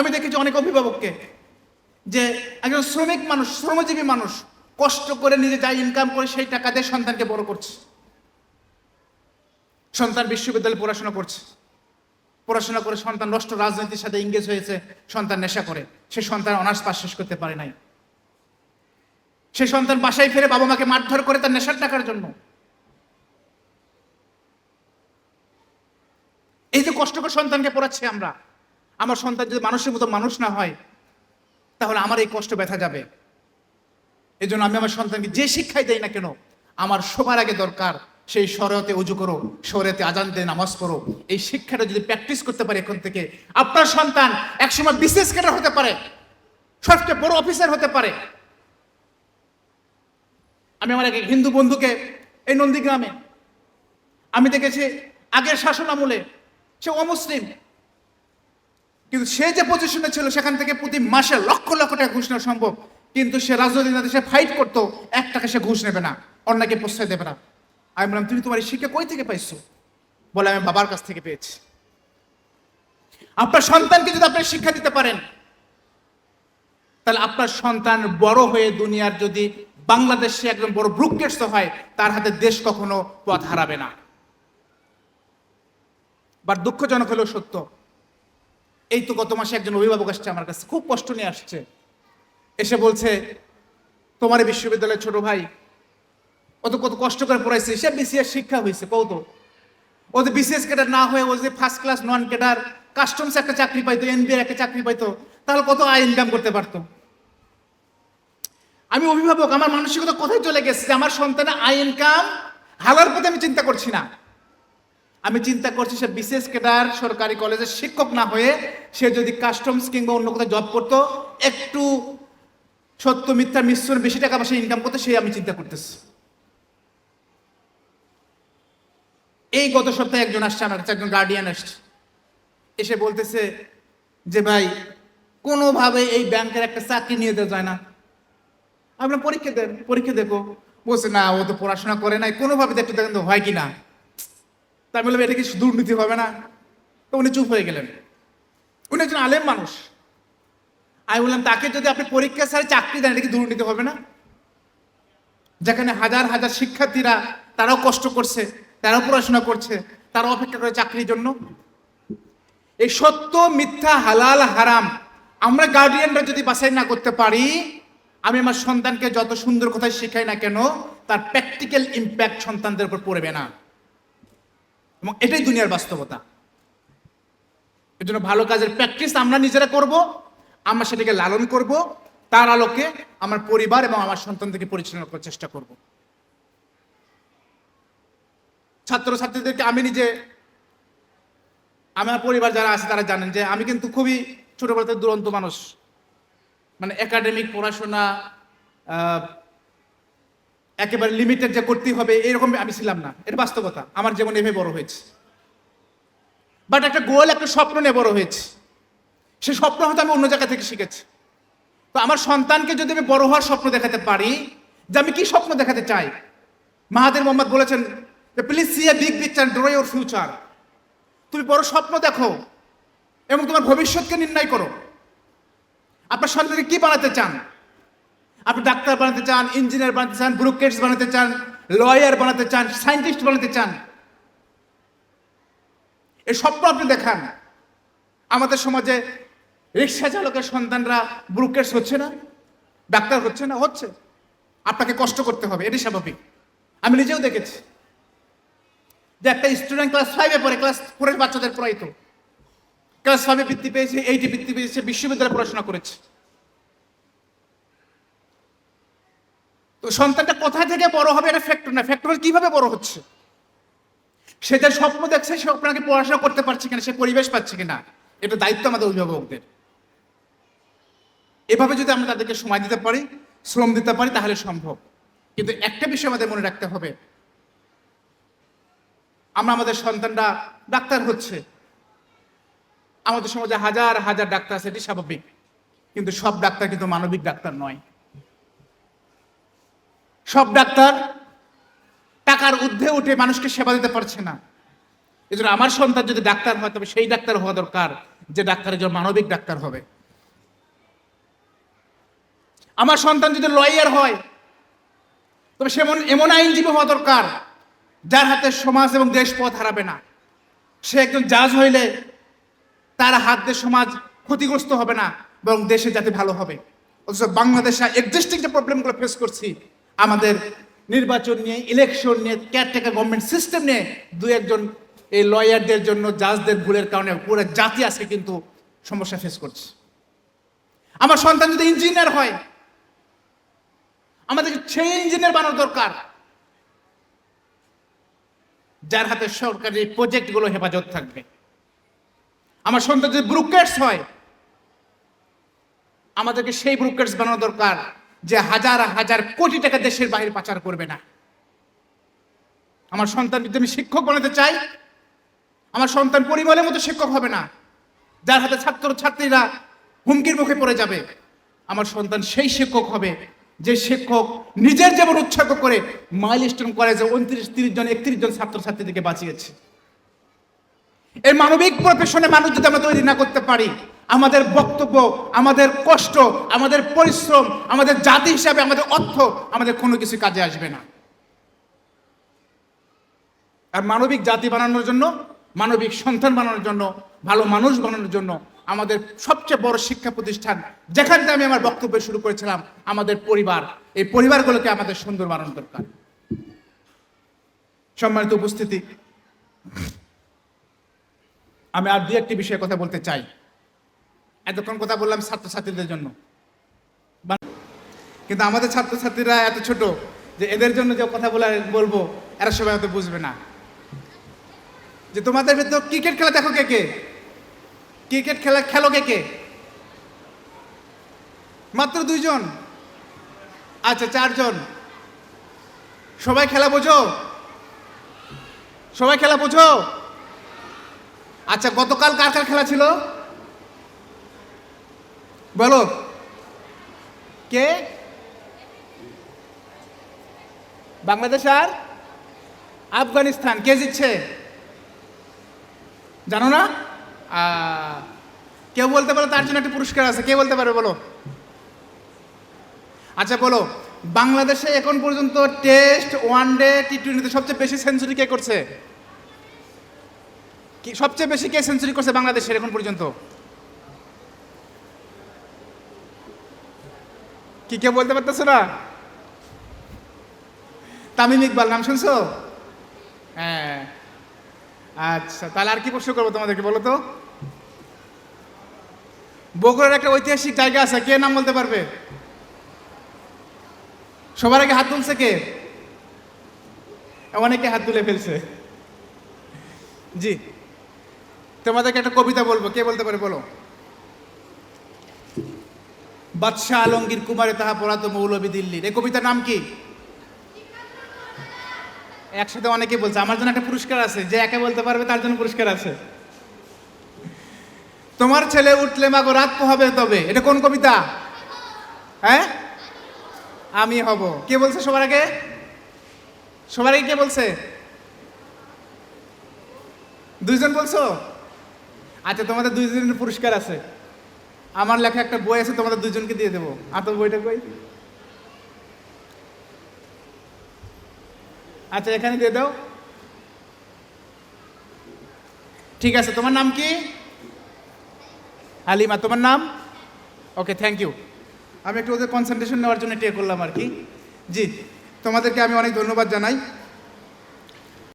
আমি দেখেছি অনেক অভিভাবককে যে একজন শ্রমিক মানুষ, শ্রমজীবী মানুষ কষ্ট করে নিজে যা ইনকাম করে সেই টাকা দিয়ে সন্তানকে বড় করছে। সন্তান বিশ্ববিদ্যালয়ে পড়াশোনা করছে। পড়াশোনা করে সন্তান নষ্ট রাজনীতির সাথে ইংগেজ হয়েছে, সন্তান নেশা করে। সে সন্তান অনার্স পাস শেষ করতে পারে নাই। সে সন্তান বাসায় ফিরে বাবা মাকে মারধর করে তার নেশার টাকার জন্য। এই যে কষ্ট করে সন্তানকে পড়াচ্ছি আমরা আমার সন্তান যদি মানুষের মতো মানুষ না হয়, তাহলে আমার এই কষ্ট ব্যথা যাবে। এই জন্য আমি আমার সন্তানকে যে শিক্ষাই দেই না কেন, আমার সবার আগে দরকার, সেই শরতে উজু করো শরতে আজান দিয়ে নামাজ পড়ো। এই শিক্ষাটা যদি প্র্যাকটিস করতে পারে এখন থেকে, আপনার সন্তান একসময় বিশেষ ক্যাডার হতে পারে, সবচেয়ে বড় অফিসার হতে পারে। আমি আমার এক হিন্দু বন্ধুকে এই নন্দীগ্রামে, আমি দেখেছি আগের শাসন আমলে সে অমুসলিম কিন্তু সে যে পজিশনে ছিল, সেখান থেকে প্রতি মাসে লক্ষ লক্ষ টাকা ঘুষ নেওয়া সম্ভব। কিন্তু সে রাজনৈতিক নেতা সে ফাইট করতো, এক টাকা সে ঘুষ নেবে না, অন্যকে প্রশ্রয় দেবে না। আমি বললাম, তুমি তোমার শিক্ষা কই থেকে পাইছো? বলে, আমি বাবার কাছ থেকে পেয়েছি। আপনার সন্তানকে যদি আপনি শিক্ষা দিতে পারেন, তাহলে আপনার সন্তান বড় হয়ে দুনিয়ার যদি বাংলাদেশে একজন বড় ব্রুককেটস হয়, তার হাতে দেশ কখনো পথ হারাবে না। বা দুঃখজনক হলেও সত্য এই তো গত মাসে একজন অভিভাবক আসছে আমার কাছে, খুব কষ্ট নিয়ে আসছে। এসে বলছে, তোমার বিশ্ববিদ্যালয়ের ছোট ভাই, ও তো কত কষ্ট করে পড়াইছে, সে বিসিএস শিক্ষা হয়েছে কত ও তো বিসিএস ক্যাডার না হয়ে ও যে first class non cadre customs একটা চাকরি পাইতো এনবিআর একটা চাকরি পাইতো, তাহলে কত আয় ইনকাম করতে পারতো? আমি অভিভাবক, আমার মানসিকতা কোথায় চলে গেছে? যে আমার সন্তানের আয় ইনকাম হালার পথে আমি চিন্তা করছি না। আমি চিন্তা করছি সে বিশেষ কেডার সরকারি কলেজের শিক্ষক না হয়ে সে যদি কাস্টমস কিংবা অন্য কোথাও জব করতো, একটু সত্য মিথ্যার মিশ্রণ বেশি টাকা পয়সা ইনকাম করতে, সে আমি চিন্তা করতেছি। এই গত সপ্তাহে একজন আসছে আমার কাছে, একজন গার্ডিয়ান আসছে। এসে বলতেছে যে, ভাই, কোনোভাবে এই ব্যাংকের একটা চাকরি নিয়ে দেওয়া যায় না। আপনার পরীক্ষা দেন, পরীক্ষা দেখো। বলছে, না, ও তো পড়াশোনা করে নাই। কোনোভাবে দেখতে দেখেন তো হয় কি না? তাই বললাম, এটা কি দুর্নীতি হবে না? তো উনি চুপ হয়ে গেলেন। উনি একজন আলেম মানুষ। আমি বললাম, তাকে যদি আপনি পরীক্ষা ছাড়া চাকরি দেন, এটা কি দুর্নীতি হবে না? যেখানে হাজার হাজার শিক্ষার্থীরা তারাও কষ্ট করছে, তারাও পড়াশোনা করছে, তারা অপেক্ষা করে চাকরির জন্য। এই সত্য, মিথ্যা, হালাল, হারাম আমরা গার্ডিয়ানরা যদি বাছাই না করতে পারি, আমি আমার সন্তানকে যত সুন্দর কথা শেখাই না কেন, তার প্র্যাকটিক্যাল ইম্প্যাক্ট সন্তানদের উপর পড়বে না। এবং এটাই দুনিয়ার বাস্তবতা। এর জন্য ভালো কাজের প্র্যাকটিস আমরা নিজেরা করব, আমরা সেটাকে লালন করব, তার আলোকে আমার পরিবার এবং আমার সন্তানদেরকে পরিচালনা করার চেষ্টা করব। ছাত্রছাত্রীদেরকে আমি নিজে, আমার পরিবার যারা আছে তারা জানেন যে আমি কিন্তু খুবই ছোটবেলা থেকে দুরন্ত মানুষ। মানে একাডেমিক পড়াশোনা একেবারে লিমিটেড যে করতেই হবে, এরকম আমি ছিলাম না। এটা বাস্তবতা, আমার জীবন এভাবে বড় হয়েছে। বাট একটা গোল একটা স্বপ্ন নিয়ে বড় হয়েছে। সে স্বপ্ন হয়তো আমি অন্য জায়গা থেকে শিখেছি। তো আমার সন্তানকে যদি আমি বড় হওয়ার স্বপ্ন দেখাতে পারি, যে আমি কি স্বপ্ন দেখাতে চাই? মাহাদির মোহাম্মদ বলেছেন please see a big picture draw your future তুমি বড় স্বপ্ন দেখো এবং তোমার ভবিষ্যৎকে নির্ণয় করো। আপনার সন্তানকে কি বানাতে চান? আপনি ডাক্তার বানাতে চান, ইঞ্জিনিয়ার বানাতে চান ব্রুকেটস বানাতে চান, লয়ার বানাতে চান, সায়েন্টিস্ট বানাতে চান। এই স্বপ্ন আপনি দেখান। আমাদের সমাজে রিক্সা চালকের সন্তানরা ব্রুকেটস হচ্ছে না, ডাক্তার হচ্ছে না, হচ্ছে। আপনাকে কষ্ট করতে হবে এটি স্বাভাবিক। আমি নিজেও দেখেছি। যে একটা স্টুডেন্ট ক্লাস ফাইভে পড়ে ক্লাস ফোরের বাচ্চাদের পড়াইতো। ক্লাস ফাইভে বৃত্তি পেয়েছে এইটি বৃত্তি পেয়েছে, বিশ্ববিদ্যালয়ে পড়াশোনা করেছে। তো সন্তানটা কোথা থেকে বড় হবে এটা ফ্যাক্টর না। ফ্যাক্টর কীভাবে বড় হচ্ছে? সে যে স্বপ্ন দেখছে, সে আপনাকে পড়াশোনা করতে পারছে কিনা, সে পরিবেশ পাচ্ছে কিনা, এটা দায়িত্ব আমাদের অভিভাবকদের। এভাবে যদি আমরা তাদেরকে সময় দিতে পারি, শ্রম দিতে পারি, তাহলে সম্ভব। কিন্তু একটা বিষয় আমাদের মনে রাখতে হবে। আমরা আমাদের সন্তানরা ডাক্তার হচ্ছে। আমাদের সমাজে হাজার হাজার ডাক্তার আছে, এটি স্বাভাবিক। কিন্তু সব ডাক্তার কিন্তু মানবিক ডাক্তার নয়। সব ডাক্তার টাকার ঊর্ধ্বে উঠে মানুষকে সেবা দিতে পারছে না। এই জন্য আমার সন্তান যদি ডাক্তার হয়, তবে সেই ডাক্তার হওয়া দরকার যে ডাক্তার একজন মানবিক ডাক্তার হবে। আমার সন্তান যদি লয়ার হয়, তবে সেমন এমন আইনজীবী হওয়া দরকার যার হাতে সমাজ এবং দেশ পথ হারাবে না। সে একজন জাজ হইলে তার হাত দিয়ে সমাজ ক্ষতিগ্রস্ত হবে না, বরং দেশে যাতে ভালো হবে। অথচ বাংলাদেশে এক্সিস্টিং যে প্রবলেমগুলো ফেস করছি আমাদের নির্বাচন নিয়ে ইলেকশন নিয়ে কেয়ারটেকার গভর্নমেন্ট সিস্টেম নিয়ে দু একজন এই লয়ারদের জন্য জাজদের ভুলের কারণে পুরো জাতি আজকে কিন্তু সমস্যা ফেস করছে। আমার সন্তান যদি ইঞ্জিনিয়ার হয় আমাদেরকে সেই ইঞ্জিনিয়ার বানানো দরকার, যার হাতে সরকারি প্রজেক্টগুলো হেফাজত থাকবে। আমার সন্তান যদি ব্রুকেটস হয়, আমাদেরকে সেই ব্রুকেটস বানানো দরকার। যে হাজার হাজার কোটি টাকা দেশের বাইরে পাচার করবে না। আমার সন্তান যদি আমি শিক্ষক বানাতে চাই, আমার সন্তান পরিমলের মতো শিক্ষক হবে না, যার হাতে ছাত্র ছাত্রীরা হুমকির মুখে পড়ে যাবে, আমার সন্তান সেই শিক্ষক হবে, যে শিক্ষক নিজের যেমন উৎসর্গ করে মাইলস্টোন কলেজে উনত্রিশ, তিরিশ জন, একত্রিশ জন ছাত্রছাত্রীদেরকে বাঁচিয়েছে। এই মানবিক প্রফেশনে মানুষ যদি আমরা তৈরি না করতে পারি আমাদের বক্তব্য, আমাদের কষ্ট, আমাদের পরিশ্রম, আমাদের জাতি হিসাবে, আমাদের অর্থ আমাদের কোনো কিছু কাজে আসবে না। আর মানবিক জাতি বানানোর জন্য, মানবিক সন্তান বানানোর জন্য, ভালো মানুষ বানানোর জন্য আমাদের সবচেয়ে বড় শিক্ষা প্রতিষ্ঠান, যেখান থেকে আমি আমার বক্তব্য শুরু করেছিলাম, আমাদের পরিবার। এই পরিবারগুলোকে আমাদের সুন্দর বানানো দরকার। সম্মানিত উপস্থিতি, আমি আর দু একটি বিষয়ে কথা বলতে চাই। এতক্ষণ কথা বললাম ছাত্রছাত্রীদের জন্য। কিন্তু আমাদের ছাত্রছাত্রীরা এত ছোট যে এদের জন্য যে কথা বলে বলব, এরা সবাই হয়তো বুঝবে না। যে তোমাদের ভেতর ক্রিকেট খেলা দেখো কে কে? ক্রিকেট খেলা খেলো কে কে? মাত্র দুইজন? আচ্ছা চারজন। সবাই খেলা বোঝো? সবাই খেলা বোঝো? আচ্ছা গতকাল কার কার খেলা ছিল? বলো। কে? বাংলাদেশ আর আফগানিস্তান, কে জিতছে? জানো না? কেউ বলতে পারো তার জন্য একটা পুরস্কার আছে। কে বলতে পারবে বলো? আচ্ছা বলো। বাংলাদেশে এখন পর্যন্ত টেস্ট ওয়ান ডে টি টোয়েন্টিতে সবচেয়ে বেশি সেঞ্চুরি কে করছে? সবচেয়ে বেশি কে সেঞ্চুরি করছে বাংলাদেশের এখন পর্যন্ত? কি কে বলতে পারতেছো না? তামিম ইকবাল, নাম শুনছো? হ্যাঁ। আচ্ছা তাহলে আর কি প্রশ্ন করব তোমাদেরকে বলো তো? বগুড়ার একটা ঐতিহাসিক জায়গা আছে, কে নাম বলতে পারবে? সবার আগে হাত তুলছে কে? অনেকে হাত তুলে ফেলছে। জি। তোমাদেরকে একটা কবিতা বলব, কে বলতে পারে বলো? বাদশাহ আলমগীর কুমারে তাহা পড়াতো মৌলবী দিল্লির। এই কবিতার নাম কি? একসাথে অনেকে বলছে, আমার জন্য একটা পুরস্কার আছে, যে একে বলতে পারবে তার জন্য পুরস্কার আছে। তোমার ছেলে উঠলে মাগো রাত পোহাবে তবে। এটা কোন কবিতা? হ্যাঁ? আমি হব। কে বলছে সবার আগে? সবার আগে কে বলছে? দুইজন বলছো? আচ্ছা তোমাদের দুইজনের পুরস্কার আছে। আমার লেখা একটা বই আছে, তোমাদের দুজনকে দিয়ে দেবো। আর তো বইটা কই? আচ্ছা এখানে দিয়ে দাও। ঠিক আছে, তোমার নাম কি? হালিমা, তোমার নাম? ওকে থ্যাংক ইউ আমি একটু ওদের কনসেন্ট্রেশন নেওয়ার জন্য টে করলাম আর কি। জি, তোমাদেরকে আমি অনেক ধন্যবাদ জানাই।